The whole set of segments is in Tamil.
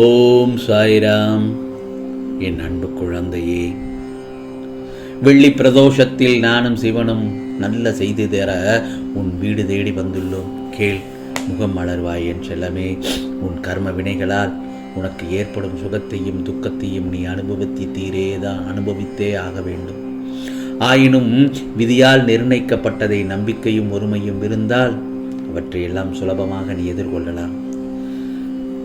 ஓம் சாய்ராம். என் அன்பு குழந்தையே வெள்ளி பிரதோஷத்தில் நானும் சிவனும் நல்ல செய்தி தர உன் வீடு தேடி வந்துள்ளோம். கேள் முகம் மலர்வாய் என் செல்லமே உன் கர்ம வினைகளால் உனக்கு ஏற்படும் சுகத்தையும் துக்கத்தையும் நீ அனுபவித்து தீரேதான் அனுபவித்தே ஆக வேண்டும். ஆயினும் விதியால் நிர்ணயிக்கப்பட்டதை நம்பிக்கையும் ஒருமையும் இருந்தால் அவற்றையெல்லாம் சுலபமாக நீ எதிர்கொள்ளலாம்.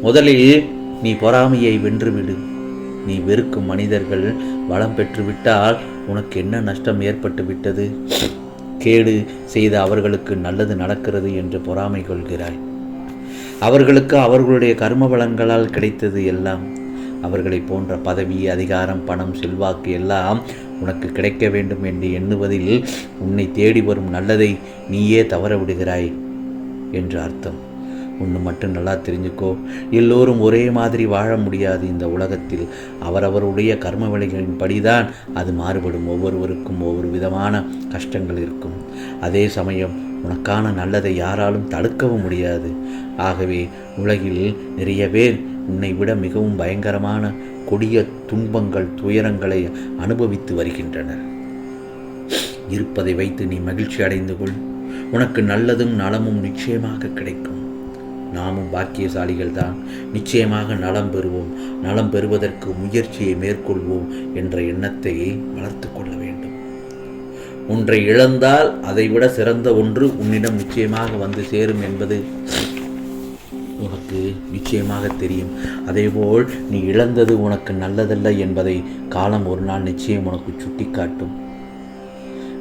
முதலில் நீ பொறாமையை வென்றுவிடு. நீ வெறுக்கும் மனிதர்கள் வளம் பெற்றுவிட்டால் உனக்கு என்ன நஷ்டம் ஏற்பட்டு விட்டது கேடு செய்த அவர்களுக்கு நல்லது நடக்கிறது என்று பொறாமை கொள்கிறாய். அவர்களுக்கு அவர்களுடைய கர்ம பலன்களால் கிடைத்தது எல்லாம். அவர்களை போன்ற பதவி அதிகாரம் பணம் செல்வாக்கு எல்லாம் உனக்கு கிடைக்க வேண்டும் என்று எண்ணுவதில் உன்னை தேடி வரும் நல்லதை நீயே தவற விடுகிறாய் என்று அர்த்தம். ஒன்று மட்டும் நல்லா தெரிஞ்சுக்கோ. எல்லோரும் ஒரே மாதிரி வாழ முடியாது இந்த உலகத்தில். அவரவருடைய கர்ம விலைகளின் படிதான் அது மாறுபடும். ஒவ்வொருவருக்கும் ஒவ்வொரு விதமான கஷ்டங்கள் இருக்கும். அதே சமயம் உனக்கான நல்லதை யாராலும் தடுக்கவும் முடியாது. ஆகவே உலகில் நிறைய பேர் உன்னை விட மிகவும் பயங்கரமான கொடிய துன்பங்கள் துயரங்களை அனுபவித்து வருகின்றனர். இருப்பதை வைத்து நீ மகிழ்ச்சி அடைந்து கொள். உனக்கு நல்லதும் நலமும் நிச்சயமாக கிடைக்கும். நாமும் பாக்கியசாலிகள் தான் நிச்சயமாக நலம் பெறுவோம். நலம் பெறுவதற்கு முயற்சியை மேற்கொள்வோம் என்ற எண்ணத்தை வளர்த்து கொள்ள வேண்டும். ஒன்றை இழந்தால் அதைவிட சிறந்த ஒன்று உன்னிடம் நிச்சயமாக வந்து சேரும் என்பது உனக்கு நிச்சயமாக தெரியும். அதேபோல் நீ இழந்தது உனக்கு நல்லதல்ல என்பதை காலம் ஒரு நாள் நிச்சயம் உனக்கு சுட்டிக்காட்டும்.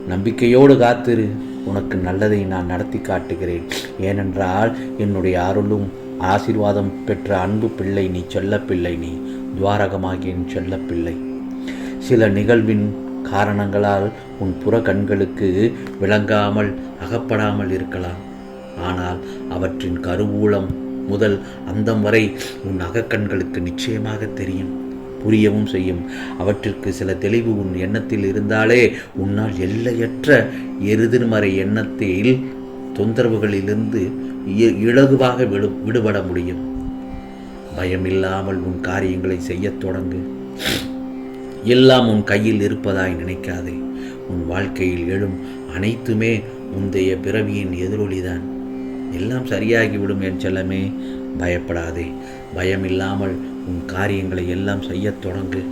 நம்பிக்கையோடு காத்திரு. உனக்கு நல்லதை நான் நடத்தி காட்டுகிறேன். ஏனென்றால் என்னுடைய அருளும் ஆசீர்வாதம் பெற்ற அன்பு பிள்ளை நீ செல்ல பிள்ளை நீ துவாரகமாகிய செல்ல பிள்ளை சில நிகழ்வின் காரணங்களால் உன் புற கண்களுக்கு விளங்காமல் அகப்படாமல் இருக்கலாம். ஆனால் அவற்றின் கருவூலம் முதல் அந்தம் வரை உன் அகக்கண்களுக்கு நிச்சயமாக தெரியும். புரியவும் செய்யும். அவற்றிற்கு சில தெளிவு உன் எண்ணத்தில் இருந்தாலே உன்னால் எல்லையற்ற எதிர்மறை எண்ணத்தில் தொந்தரவுகளிலிருந்து இ- இலகுவாக விடு விடுபட முடியும். பயமில்லாமல் உன் காரியங்களை செய்யத் தொடங்கு. எல்லாம் உன் கையில் இருப்பதாய் நினைக்காதே. உன் வாழ்க்கையில் எழும் அனைத்துமே முந்தைய பிறவியின் எதிரொலிதான். எல்லாம் சரியாகிவிடும் என் செல்லமே பயப்படாதே. பயமில்லாமல் உன் காரியங்களை எல்லாம் செய்யத் தொடங்கு.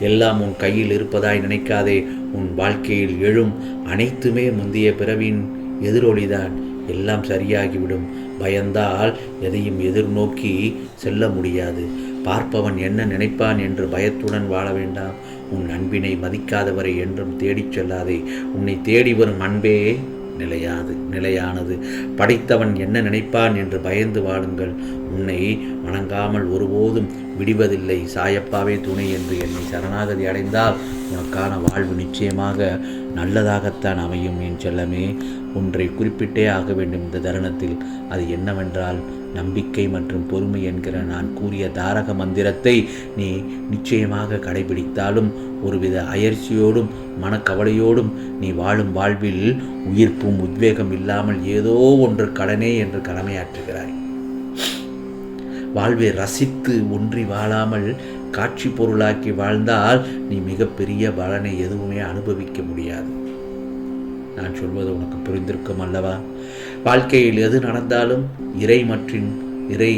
எல்லாம் உன் கையில் இருப்பதாய் நினைக்காதே. உன் வாழ்க்கையில் எழும் அனைத்துமே முந்தைய பிறவின் எதிரொலிதான். எல்லாம் சரியாகிவிடும். பயந்தால் எதையும் எதிர்நோக்கி செல்ல முடியாது. பார்ப்பவன் என்ன நினைப்பான் என்று பயத்துடன் வாழ வேண்டாம். உன் அன்பினை மதிக்காதவரை என்றும் தேடிச் செல்லாதே. உன்னை தேடி வரும் அன்பே நிலையாது நிலையானது. படைத்தவன் என்ன நினைப்பான் என்று பயந்து வாழுங்கள். உன்னை வணங்காமல் ஒருபோதும் விடுவதில்லை. சாயப்பாவே துணை என்று என்னை சரணாகதி அடைந்தால் உனக்கான வாழ்வு நிச்சயமாக நல்லதாகத்தான் அமையும் என் செல்லமே. ஒன்றை குறிப்பிட்டே ஆக வேண்டும் இந்த தருணத்தில். அது என்னவென்றால் நம்பிக்கை மற்றும் பொறுமை என்கிற நான் கூறிய தாரக மந்திரத்தை நீ நிச்சயமாக கடைபிடித்தாலும் ஒருவித அயற்சியோடும் மனக்கவலையோடும் நீ வாழும் வாழ்வில் உயிர்ப்பும் உத்வேகம் இல்லாமல் ஏதோ ஒன்று கடனே என்று கடமையாற்றுகிறாய். வாழ்வை ரசித்து ஒன்றி வாழாமல் காட்சி பொருளாக்கி வாழ்ந்தால் நீ மிகப்பெரிய பலனை எதுவுமே அனுபவிக்க முடியாது. நான் சொல்வது உனக்கு புரிந்திருக்கும் அல்லவா? வாழ்க்கையில் எது நடந்தாலும் இறை மற்றும் இறை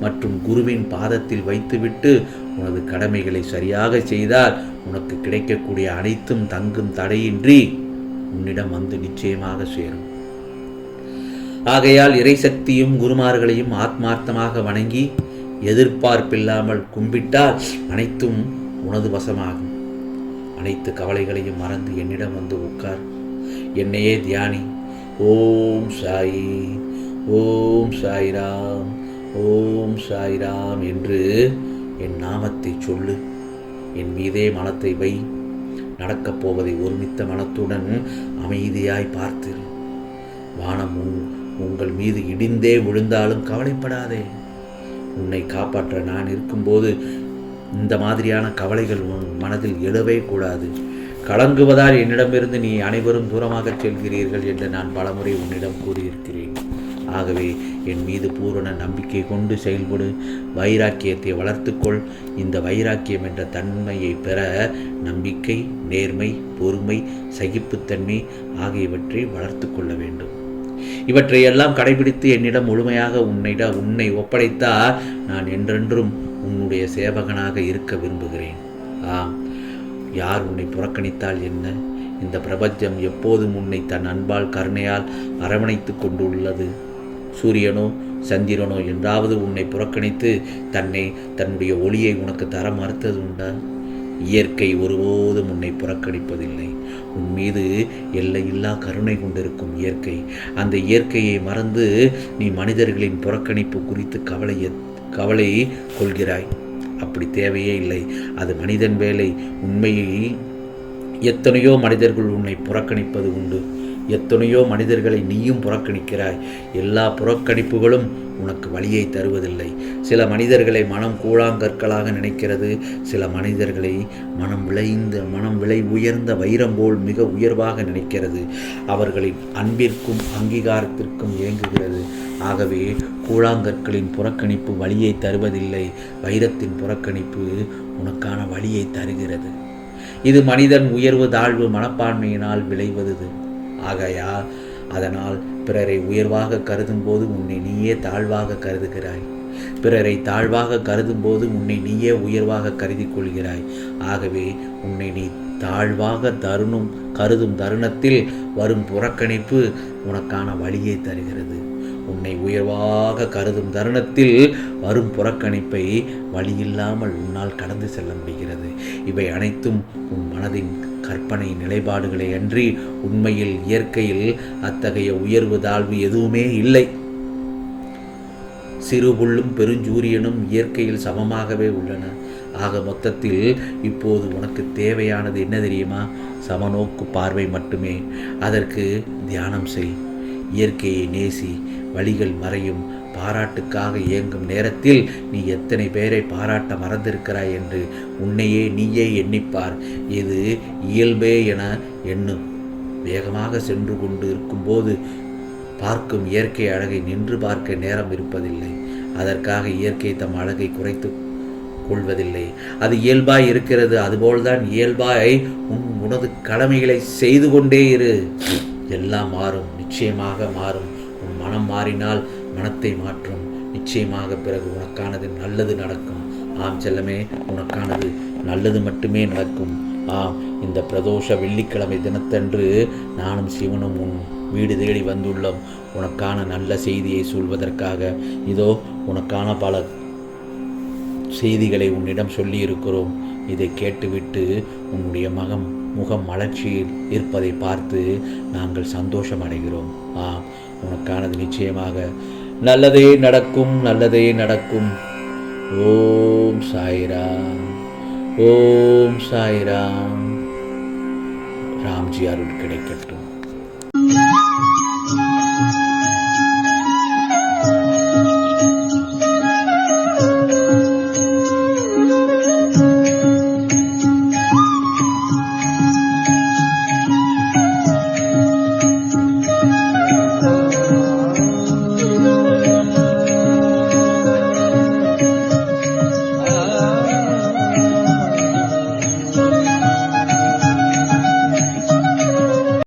மற்றும் குருவின் பாதத்தில் வைத்துவிட்டு உனது கடமைகளை சரியாக செய்தால் உனக்கு கிடைக்கக்கூடிய அனைத்தும் தங்கும் தடையின்றி உன்னிடம் வந்து நிச்சயமாக சேரும். ஆகையால் இறைசக்தியும் குருமார்களையும் ஆத்மார்த்தமாக வணங்கி எதிர்பார்ப்பில்லாமல் கும்பிட்டால் அனைத்தும் உனது வசமாகும். அனைத்து கவலைகளையும் மறந்து என்னிடம் வந்து உட்கார். என்னையே தியானி. ஓம் சாயி ஓம் சாய்ராம் ஓம் சாய்ராம் என்று என் நாமத்தை சொல்லு. என் மீதே மனத்தை வை. நடக்கப் போவதை ஒருமித்த மனத்துடன் அமைதியாய் பார்த்திரு. வானம் உங்கள் மீது இடிந்தே விழுந்தாலும் கவலைப்படாதே. உன்னை காப்பாற்ற நான் இருக்கும்போது இந்த மாதிரியான கவலைகள் உன் மனதில் எழவே கூடாது. கலங்குவதால் என்னிடமிருந்து நீ அனைவரும் தூரமாகச் செல்கிறீர்கள் என்று நான் பலமுறை உன்னிடம் கூறியிருக்கிறேன். ஆகவே என் மீது பூரண நம்பிக்கை கொண்டு செயல்படு. வைராக்கியத்தை வளர்த்துக்கொள். இந்த வைராக்கியம் என்ற தன்மையை பெற நம்பிக்கை நேர்மை பொறுமை சகிப்புத்தன்மை ஆகியவற்றை வளர்த்து கொள்ள வேண்டும். இவற்றையெல்லாம் கடைபிடித்து என்னிடம் முழுமையாக உன்னிட உன்னை ஒப்படைத்தால் நான் என்றென்றும் உன்னுடைய சேவகனாக இருக்க விரும்புகிறேன். ஆம். யார் உன்னை புறக்கணித்தால் என்ன? இந்த பிரபஞ்சம் எப்போதும் உன்னை தன் அன்பால் கருணையால் அரவணைத்து கொண்டுள்ளது. சூரியனோ சந்திரனோ என்றாவது உன்னை புறக்கணித்து தன்னை தன்னுடைய ஒளியை உனக்கு தர மறுத்தது உண்டா? இயற்கை ஒருபோதும் உன்னை புறக்கணிப்பதில்லை. உன் மீது எல்லையில்லா கருணை கொண்டிருக்கும் இயற்கை. அந்த இயற்கையை மறந்து நீ மனிதர்களின் புறக்கணிப்பு குறித்து கவலை கவலை கொள்கிறாய். அப்படி தேவையே இல்லை. அது மனிதன் வேலை. உண்மையை எத்தனையோ மனிதர்கள் உன்னை புறக்கணிப்பது உண்டு. எத்தனையோ மனிதர்களை நீயும் புறக்கணிக்கிறாய். எல்லா புறக்கணிப்புகளும் உனக்கு வழியை தருவதில்லை. சில மனிதர்களை மனம் கூழாங்கற்களாக நினைக்கிறது. சில மனிதர்களை மனம் விளைந்த மனம் விலை உயர்ந்த வைரம் போல் மிக உயர்வாக நினைக்கிறது. அவர்களின் அன்பிற்கும் அங்கீகாரத்திற்கும் இயங்குகிறது. ஆகவே கூழாங்கற்களின் புறக்கணிப்பு வழியை தருவதில்லை. வைரத்தின் புறக்கணிப்பு உனக்கான வழியை தருகிறது. இது மனிதன் உயர்வு தாழ்வு மனப்பான்மையினால் விளைவது ஆகையா அதனால் பிறரை உயர்வாக கருதும் போது உன்னை நீயே தாழ்வாக கருதுகிறாய். பிறரை தாழ்வாக கருதும் போது உன்னை நீயே உயர்வாக கருதி கொள்கிறாய். ஆகவே உன்னை நீ தாழ்வாக தருணும் கருதும் தருணத்தில் வரும் புறக்கணிப்பு உனக்கான வழியை தருகிறது. உன்னை உயர்வாக கருதும் தருணத்தில் வரும் புறக்கணிப்பை வழியில்லாமல் உன்னால் கடந்து செல்ல முடிகிறது. இவை அனைத்தும் உன் மனதின் கற்பனை நிலைப்பாடுகளை அன்றி உண்மையில் இயற்கையில் அத்தகைய உயர்வு தாழ்வு எதுவுமே இல்லை. சிறுபுள்ளும் பெருஞ்சூரியனும் இயற்கையில் சமமாகவே உள்ளன. ஆக மொத்தத்தில் இப்போது உனக்கு தேவையானது என்ன தெரியுமா? சமநோக்கு பார்வை மட்டுமே. அதற்கு தியானம் செய். இயற்கையை நேசி. வழிகள் மறையும். பாராட்டுக்காக இயங்கும் நேரத்தில் நீ எத்தனை பேரை பாராட்ட மறந்திருக்கிறாய் என்று உன்னையே நீயே எண்ணிப்பார். இது இயல்பே என எண்ணும். வேகமாக சென்று கொண்டு இருக்கும்போது பார்க்கும் இயற்கை அழகை நின்று பார்க்க நேரம் இருப்பதில்லை. அதற்காக இயற்கை தம் அழகை குறைத்து கொள்வதில்லை. அது இயல்பாய் இருக்கிறது. அதுபோல்தான் இயல்பாய் உன் உனது கடமைகளை செய்து கொண்டே இரு. எல்லாம் மாறும். நிச்சயமாக மாறும். மனம் மாறினால் மனத்தை மாற்றும். நிச்சயமாக பிறகு உனக்கானது நல்லது நடக்கும். ஆம் செல்லமே உனக்கானது நல்லது மட்டுமே நடக்கும். ஆம் இந்த பிரதோஷ வெள்ளிக்கிழமை தினத்தன்று நானும் சிவனும் உன் வீடு தேடி வந்துள்ளோம். உனக்கான நல்ல செய்தியை சொல்வதற்காக. இதோ உனக்கான பல செய்திகளை உன்னிடம் சொல்லியிருக்கிறோம். இதை கேட்டுவிட்டு உன்னுடைய மகம் முகம் மலர்ச்சியில் இருப்பதை பார்த்து நாங்கள் சந்தோஷம் அடைகிறோம் ஆம் உனக்கானது நிச்சயமாக நல்லதே நடக்கும் நல்லதே நடக்கும். ஓம் சாய்ராம் ஓம் சாய்ராம். ராம்ஜி அருள் கிடைக்கட்டும்.